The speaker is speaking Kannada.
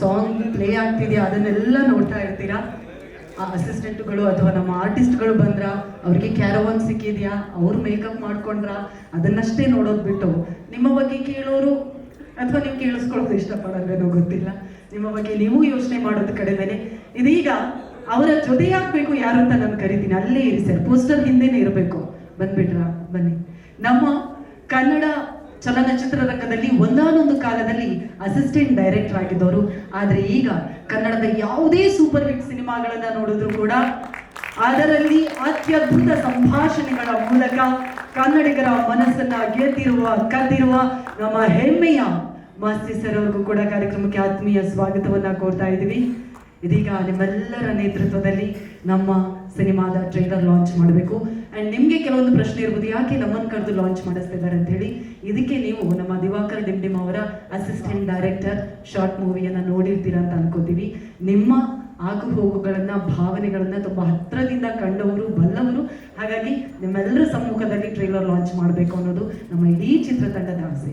ಸಾಂಗ್ ಪ್ಲೇ ಆಗ್ತಿದೆಯಾ ಅದನ್ನೆಲ್ಲ ನೋಡ್ತಾ ಇರ್ತೀರಾ? ಆ ಅಸಿಸ್ಟೆಂಟ್ಗಳು ಅಥವಾ ನಮ್ಮ ಆರ್ಟಿಸ್ಟ್ಗಳು ಬಂದ್ರ, ಅವ್ರಿಗೆ ಕ್ಯಾರವಾನ್ ಸಿಕ್ಕಿದ್ಯಾ? ಅವ್ರು ಮೇಕಪ್ ಮಾಡ್ಕೊಂಡ್ರ? ಅದನ್ನಷ್ಟೇ ನೋಡೋದು ಬಿಟ್ಟು, ನಿಮ್ಮ ಬಗ್ಗೆ ಕೇಳೋರು ಅಥವಾ ನೀವು ಕೇಳಿಸ್ಕೊಳ್ಳೋದು ಇಷ್ಟಪಡೋದೇನೋ ಗೊತ್ತಿಲ್ಲ. ನಿಮ್ಮ ಬಗ್ಗೆ ನೀವು ಯೋಚನೆ ಮಾಡೋದು ಕಡಿಮೆನೆ ಇದೀಗ ಅವರ ಜೊತೆಯಾಗಬೇಕು ಯಾರು ಅಂತ ನಾನು ಕರಿತೀನಿ. ಅಲ್ಲೇ ಇರಿ ಸರ್ ಪೋಸ್ಟರ್ ಹಿಂದೆನೇ ಇರಬೇಕು. ಬಂದ್ಬಿಟ್ರ? ಬನ್ನಿ. ನಮ್ಮ ಕನ್ನಡ ಚಲನಚಿತ್ರ ರಂಗದಲ್ಲಿ ಒಂದಾನೊಂದು ಕಾಲದಲ್ಲಿ ಅಸಿಸ್ಟೆಂಟ್ ಡೈರೆಕ್ಟರ್ ಆಗಿದ್ದವರು. ಆದ್ರೆ ಈಗ ಕನ್ನಡದ ಯಾವುದೇ ಸೂಪರ್ ಹಿಟ್ ಸಿನಿಮಾಗಳನ್ನ ನೋಡಿದ್ರು ಕೂಡ ಅದರಲ್ಲಿ ಅತ್ಯದ್ಭುತ ಸಂಭಾಷಣೆಗಳ ಮೂಲಕ ಕನ್ನಡಿಗರ ಮನಸ್ಸನ್ನ ಗೆದ್ದಿರುವ, ಕದ್ದಿರುವ ನಮ್ಮ ಹೆಮ್ಮೆಯ ಮಾಸ್ತಿ ಸರ್ ಅವ್ರಿಗೂ ಕೂಡ ಕಾರ್ಯಕ್ರಮಕ್ಕೆ ಆತ್ಮೀಯ ಸ್ವಾಗತವನ್ನ ಕೋರ್ತಾ ಇದ್ದೀವಿ. ಇದೀಗ ನಿಮ್ಮೆಲ್ಲರ ನೇತೃತ್ವದಲ್ಲಿ ನಮ್ಮ ಸಿನಿಮಾದ ಟ್ರೈಲರ್ ಲಾಂಚ್ ಮಾಡಬೇಕು. ಅಂಡ್ ನಿಮ್ಗೆ ಕೆಲವೊಂದು ಪ್ರಶ್ನೆ ಇರ್ಬೋದು, ಯಾಕೆ ನಮ್ಮನ್ನು ಕರೆದು ಲಾಂಚ್ ಮಾಡಿಸ್ತಿದ್ದಾರೆ ಅಂತ ಹೇಳಿ, ಇದಕ್ಕೆ ನೀವು ನಮ್ಮ ದಿವಾಕರ್ ಡಿಮ್ಡಿಮ್ ಅವರ ಅಸಿಸ್ಟೆಂಟ್ ಡೈರೆಕ್ಟರ್ ಶಾರ್ಟ್ ಮೂವಿಯನ್ನ ನೋಡಿರ್ತೀರಾ ಅಂತ ಅನ್ಕೋತೀವಿ. ನಿಮ್ಮ ಆಗು ಹೋಗುಗಳನ್ನ ಭಾವನೆಗಳನ್ನ ತುಂಬಾ ಹತ್ರದಿಂದ ಕಂಡವರು, ಬಲ್ಲವರು, ಹಾಗಾಗಿ ನಿಮ್ಮೆಲ್ಲರ ಸಮ್ಮುಖದಲ್ಲಿ ಟ್ರೈಲರ್ ಲಾಂಚ್ ಮಾಡಬೇಕು ಅನ್ನೋದು ನಮ್ಮ ಇಡೀ ಚಿತ್ರತಂಡದ ಆಸೆ.